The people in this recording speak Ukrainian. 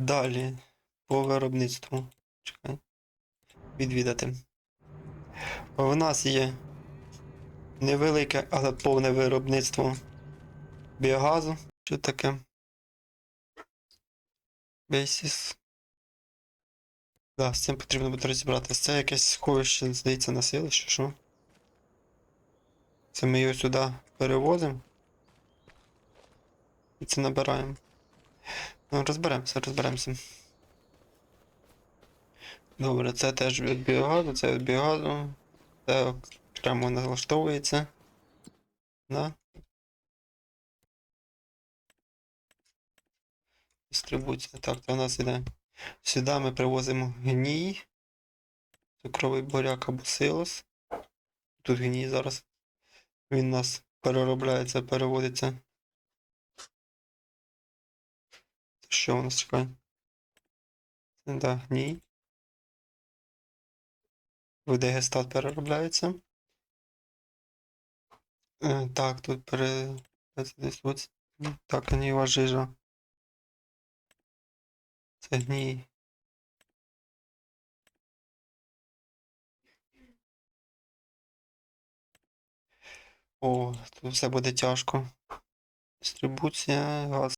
Далі. По виробництву. Чекай. Відвідати. В нас є невелике, але повне виробництво біогазу. Що таке? Basis. Да, з цим потрібно буде розібратися. Це якесь сховище, здається, на селище, що? Це ми його сюди перевозимо. І це набираємо. Ну, розберемося, розберемося. Добре, це теж від біогазу, це від біогазу. Це окремо налаштовується. Да? Дистрибуція. Так, це у нас іде. Сюди ми привозимо гній. Цукровий буряк або силос. Тут гній зараз. Він у нас переробляється, переводиться. Що у нас чекає? Да, гній. В дегестат переробляється. Е, так, тут пере... Так, гнієва жижа. Це гній. О, тут все буде тяжко. Дистрибуція, газ.